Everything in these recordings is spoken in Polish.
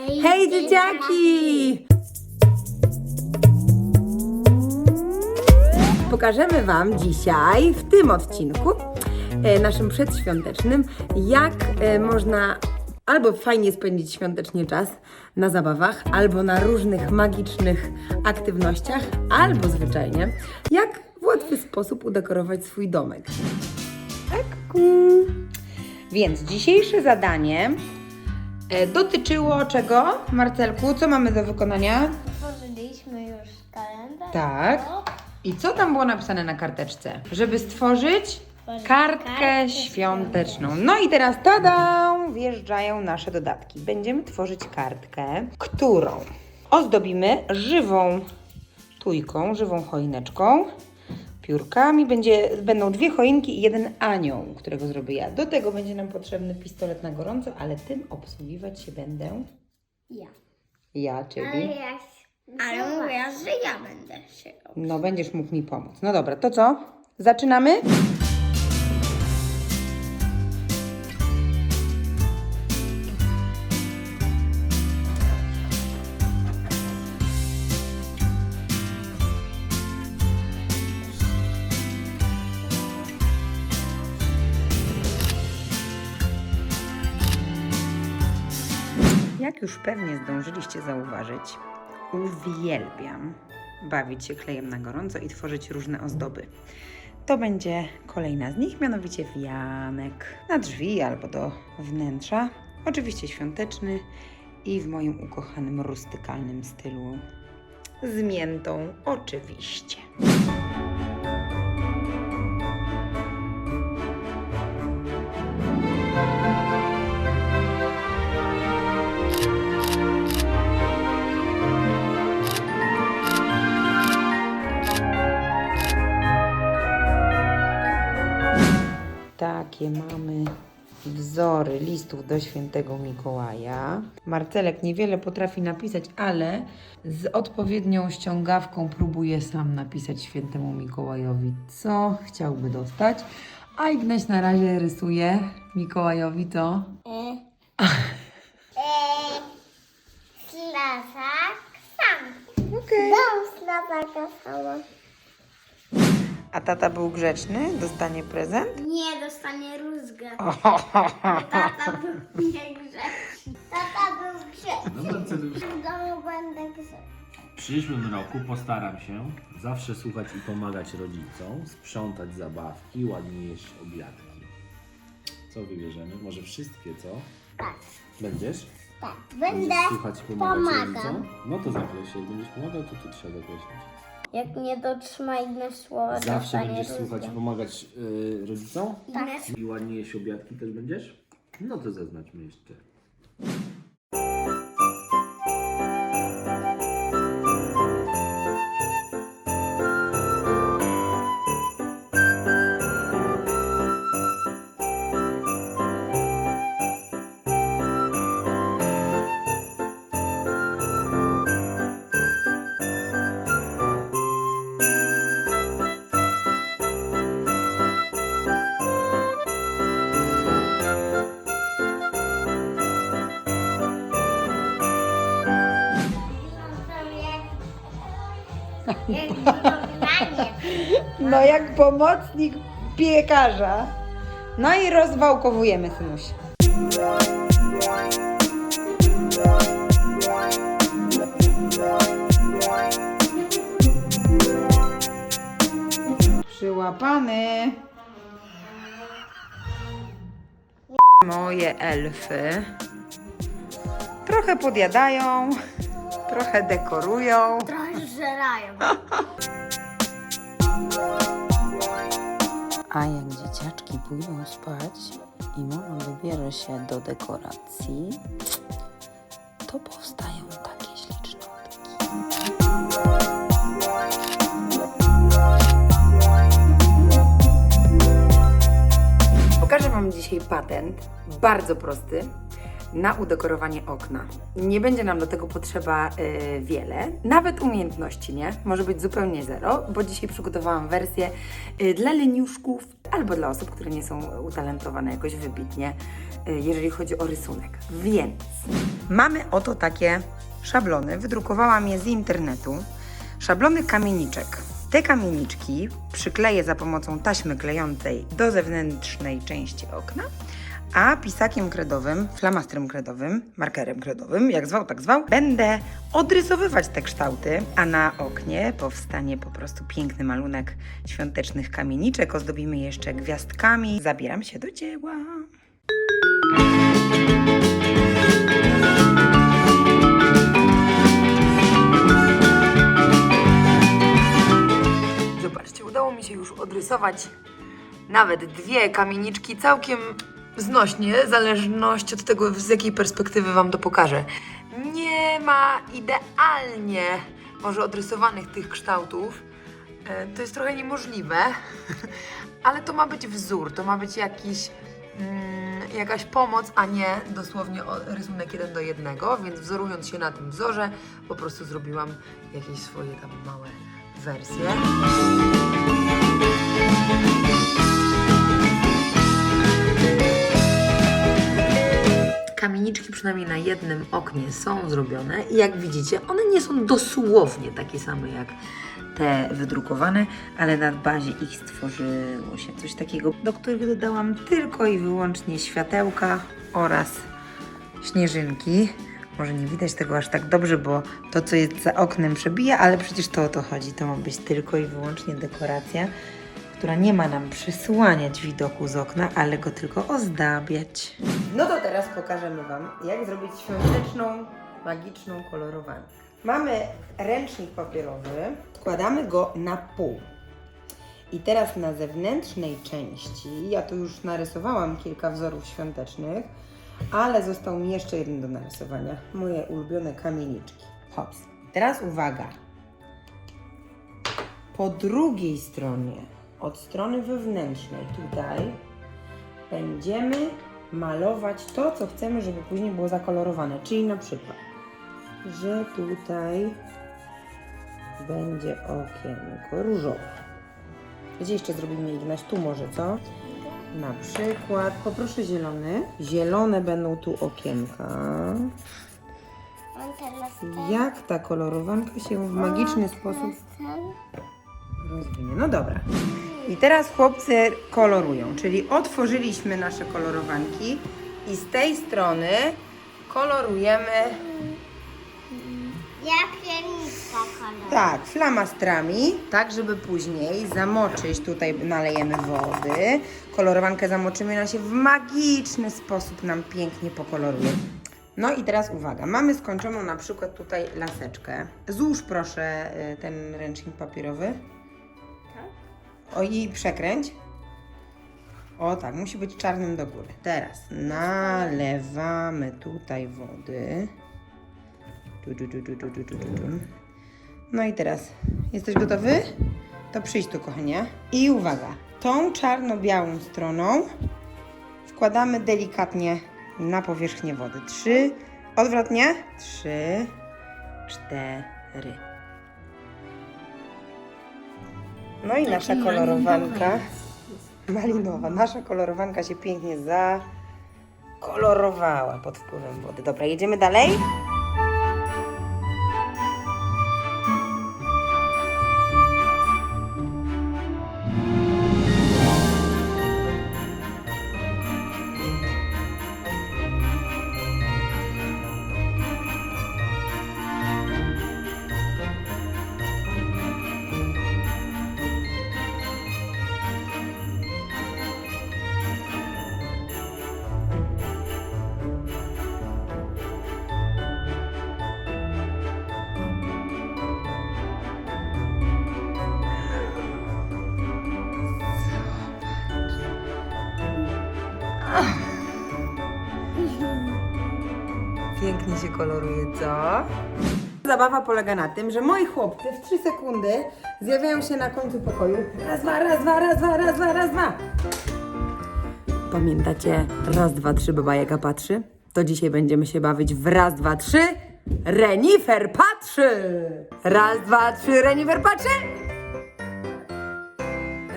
Hej dzieciaki! Pokażemy Wam dzisiaj w tym odcinku, e, naszym przedświątecznym, jak e, można albo fajnie spędzić świątecznie czas na zabawach, albo na różnych magicznych aktywnościach, albo zwyczajnie, jak w łatwy sposób udekorować swój domek. Tak. Więc dzisiejsze zadanie e, dotyczyło czego, Marcelku? Co mamy do wykonania? Stworzyliśmy już kalendarz. Tak. I co tam było napisane na karteczce? Żeby stworzyć kartkę świąteczną. No i teraz tada! Wjeżdżają nasze dodatki. Będziemy tworzyć kartkę, którą ozdobimy żywą tujką, żywą choineczką, piórkami. Będzie, będą dwie choinki i jeden anioł, którego zrobię ja. Do tego będzie nam potrzebny pistolet na gorąco, ale tym obsługiwać się będę Ja. ja, czyli... Ale ja. Ale mówię, że ja będę się. No, będziesz mógł mi pomóc. No dobra, to co? Zaczynamy? Jak już pewnie zdążyliście zauważyć, uwielbiam bawić się klejem na gorąco i tworzyć różne ozdoby. To będzie kolejna z nich, mianowicie wianek na drzwi albo do wnętrza. Oczywiście świąteczny i w moim ukochanym rustykalnym stylu. Z miętą, oczywiście. Takie mamy wzory listów do świętego Mikołaja. Marcelek niewiele potrafi napisać, ale z odpowiednią ściągawką próbuje sam napisać świętemu Mikołajowi, co chciałby dostać. A Ignaś na razie rysuje Mikołajowi to. E. E. Sam. Okej. Dom ślasaka sama. A tata był grzeczny? Dostanie prezent? Nie dostanie rózgę. Tata był niegrzeczny. Tata był grzeczny. No bardzo dobrze. W domu będę grzeczny. W przyszłym roku postaram się zawsze słuchać i pomagać rodzicom, sprzątać zabawki, ładnie jeść obiadki. Co wybierzemy? Może wszystkie, co? Tak, Będziesz? tak. Będziesz Będę słuchać i pomagać pomagam. rodzicom? No to zakreśl. Jak będziesz pomagał, to tu trzeba zakreślić. Jak nie dotrzyma inne słowa, Zawsze dostanie będziesz słuchać i pomagać y, rodzicom? Tak. I ładnie jeść obiadki też będziesz? No to zaznaczmy jeszcze. No jak pomocnik piekarza. No i rozwałkowujemy, synuś. Przyłapany. Moje elfy. Trochę podjadają, trochę dekorują. Trochę żerają. A jak dzieciaczki pójdą spać i mama wybierze się do dekoracji, to powstają takie ślicznotki. Pokażę Wam dzisiaj patent, bardzo prosty, na udekorowanie okna. Nie będzie nam do tego potrzeba y, wiele, nawet umiejętności, nie? Może być zupełnie zero, bo dzisiaj przygotowałam wersję y, dla leniuszków albo dla osób, które nie są utalentowane jakoś wybitnie, y, jeżeli chodzi o rysunek. Więc mamy oto takie szablony. Wydrukowałam je z internetu. Szablony kamieniczek. Te kamieniczki przykleję za pomocą taśmy klejącej do zewnętrznej części okna, a pisakiem kredowym, flamastrem kredowym, markerem kredowym, jak zwał, tak zwał, będę odrysowywać te kształty, a na oknie powstanie po prostu piękny malunek świątecznych kamieniczek. Ozdobimy jeszcze gwiazdkami. Zabieram się do dzieła. Zobaczcie, udało mi się już odrysować nawet dwie kamieniczki całkiem znośnie, w zależności od tego, z jakiej perspektywy Wam to pokażę. Nie ma idealnie może odrysowanych tych kształtów. E, To jest trochę niemożliwe, ale to ma być wzór, to ma być jakiś, mm, jakaś pomoc, a nie dosłownie rysunek jeden do jednego, więc wzorując się na tym wzorze, po prostu zrobiłam jakieś swoje tam małe wersje. Kamieniczki przynajmniej na jednym oknie są zrobione i jak widzicie, one nie są dosłownie takie same jak te wydrukowane, ale na bazie ich stworzyło się coś takiego, do których dodałam tylko i wyłącznie światełka oraz śnieżynki. Może nie widać tego aż tak dobrze, bo to, co jest za oknem, przebija, ale przecież to o to chodzi. To ma być tylko i wyłącznie dekoracja, która nie ma nam przysłaniać widoku z okna, ale go tylko ozdabiać. No to teraz pokażemy Wam, jak zrobić świąteczną, magiczną kolorowankę. Mamy ręcznik papierowy, składamy go na pół. I teraz na zewnętrznej części, ja tu już narysowałam kilka wzorów świątecznych, ale został mi jeszcze jeden do narysowania. Moje ulubione kamieniczki. Hops. Teraz uwaga. Po drugiej stronie, od strony wewnętrznej, tutaj będziemy malować to, co chcemy, żeby później było zakolorowane. Czyli na przykład, że tutaj będzie okienko różowe. Gdzie jeszcze zrobimy Ignaś? Tu może, co? Na przykład, poproszę zielony. Zielone będą tu okienka. Jak ta kolorowanka się w magiczny sposób. Rozwinie? No dobra. I teraz chłopcy kolorują, czyli otworzyliśmy nasze kolorowanki i z tej strony kolorujemy Ja pierniczka kolor. tak, flamastrami, tak żeby później zamoczyć, tutaj nalejemy wody, kolorowankę zamoczymy, ona się w magiczny sposób nam pięknie pokoloruje. No i teraz uwaga, mamy skończoną na przykład tutaj laseczkę. Złóż proszę y, ten ręcznik papierowy. O i przekręć. O tak, musi być czarnym do góry. Teraz nalewamy tutaj wody. No i teraz jesteś gotowy? To przyjdź tu, kochanie. I uwaga, tą czarno-białą stroną wkładamy delikatnie na powierzchnię wody. Trzy, odwrotnie. Trzy, cztery. No i nasza kolorowanka. Malinowa. Nasza kolorowanka się pięknie zakolorowała pod wpływem wody. Dobra, jedziemy dalej? Koloruje, co? Zabawa polega na tym, że moi chłopcy w 3 sekundy zjawiają się na końcu pokoju. Raz, dwa, raz, dwa, raz, dwa, raz, dwa, raz, dwa. Pamiętacie raz, dwa, trzy, baba Jaga patrzy? to dzisiaj będziemy się bawić w raz, dwa, trzy. Renifer patrzy! Raz, dwa, trzy, Renifer patrzy!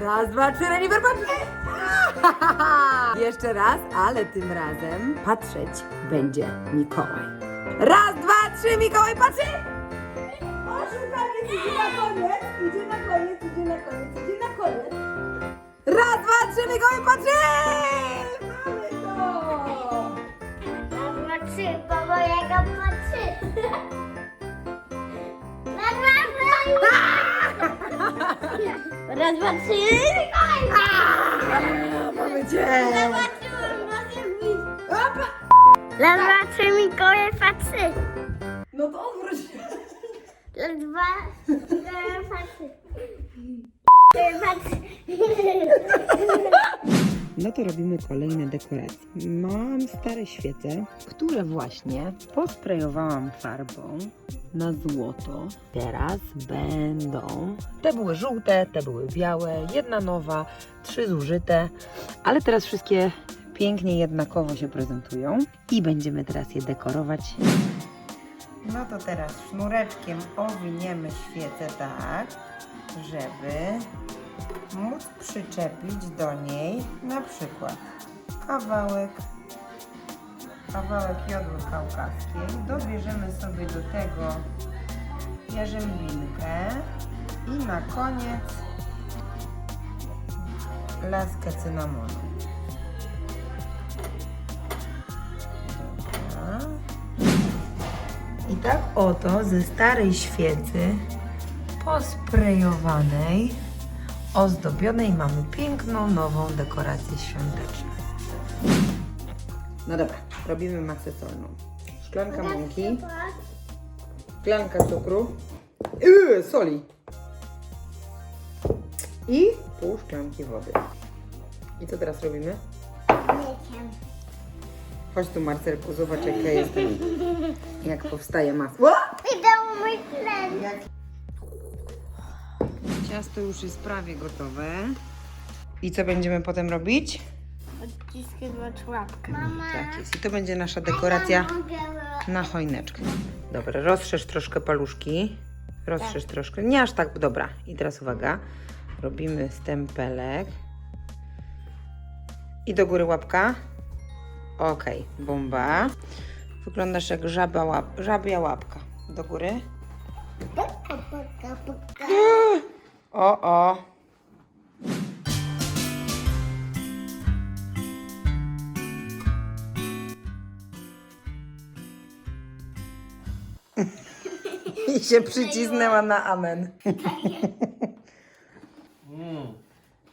Raz, dwa, trzy, Renifer patrzy! Jeszcze raz, ale tym razem patrzeć będzie Mikołaj. Raz, dwa, trzy, Mikołaj patrzy! Oszukaniec idzie na koniec, idzie na koniec, idzie na koniec, idzie na koniec. Raz, dwa, trzy, Mikołaj patrzy! Mamy to! Patrzy, baba jaka patrzy. Raz, dwa, trzy. Raz, dwa, trzy. Mamy cię! Raz, dwa, trzy, Mikołaj patrzy. No to odwróć się. Raz, dwa, Mikołaj patrzy. Patrzy. No to robimy kolejne dekoracje. Mam stare świece, które właśnie posprejowałam farbą na złoto. Teraz będą. Te były żółte, te były białe, jedna nowa, trzy zużyte, ale teraz wszystkie pięknie jednakowo się prezentują i będziemy teraz je dekorować. No to teraz sznureczkiem owiniemy świecę tak, żeby móc przyczepić do niej na przykład kawałek kawałek jodły kaukaskiej dobierzemy sobie do tego jarzębinkę i na koniec laskę cynamonu i tak oto ze starej świecy posprejowanej ozdobionej mamy piękną, nową dekorację świąteczną. No dobra, robimy masę solną. Szklanka mąki, szklanka cukru, yy, soli i pół szklanki wody. I co teraz robimy? Chodź tu Marcelku, zobacz jak ja jestem, jak powstaje masa. Idę mój chleb. Jak... Ciasto już jest prawie gotowe. I co będziemy potem robić? Odciskać łapkę. Mama. Tak jest. I to będzie nasza dekoracja na choineczkę. Dobra, rozszerz troszkę paluszki. Rozszerz troszkę. Nie aż tak, dobra. I teraz uwaga. Robimy stempelek. I do góry łapka. Okej, bomba. Wyglądasz jak żaba łap, żabia łapka. Do góry. O, o. I się przycisnęła na amen.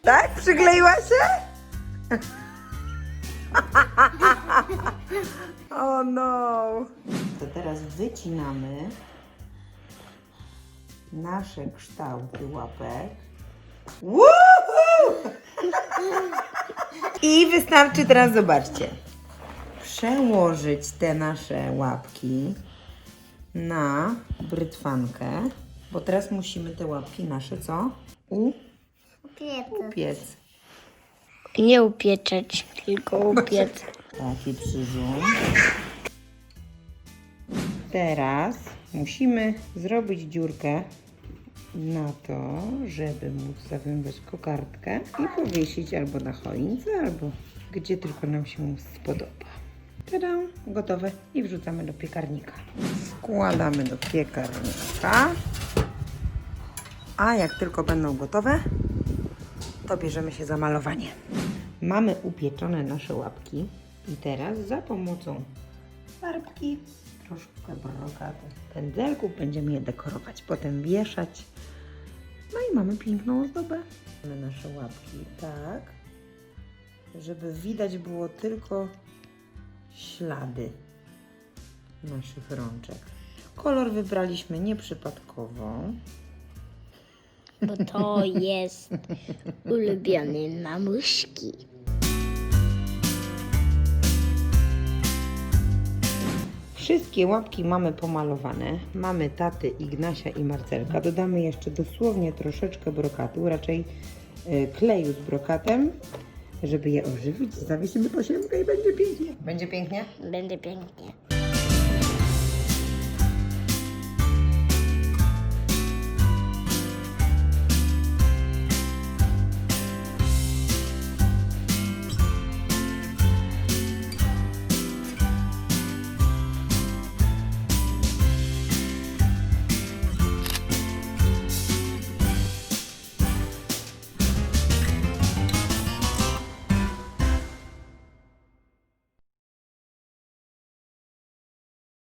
Tak? Przykleiła się? O no. To teraz wycinamy nasze kształty łapek. Woohoo! I wystarczy teraz, zobaczcie, przełożyć te nasze łapki na brytwankę, bo teraz musimy te łapki nasze co? Upiec. Nie upieczać, tylko upiec. Taki przyrząd. Teraz musimy zrobić dziurkę na to, żeby móc zawiązać kokardkę i powiesić albo na choince, albo gdzie tylko nam się spodoba. Tada, gotowe i wrzucamy do piekarnika. Wkładamy do piekarnika. A jak tylko będą gotowe, to bierzemy się za malowanie. Mamy upieczone nasze łapki i teraz za pomocą farbki, troszkę brokatych pędzelków będziemy je dekorować, potem wieszać. No i mamy piękną ozdobę. Mamy nasze łapki tak, żeby widać było tylko ślady naszych rączek. Kolor wybraliśmy nieprzypadkowo. Bo to jest ulubiony mamuśki. Wszystkie łapki mamy pomalowane. Mamy taty Ignasia i Marcelka. Dodamy jeszcze dosłownie troszeczkę brokatu, raczej y, kleju z brokatem. żeby je ożywić, zawiesimy pasiemkę i będzie pięknie. Będzie pięknie? Będzie pięknie.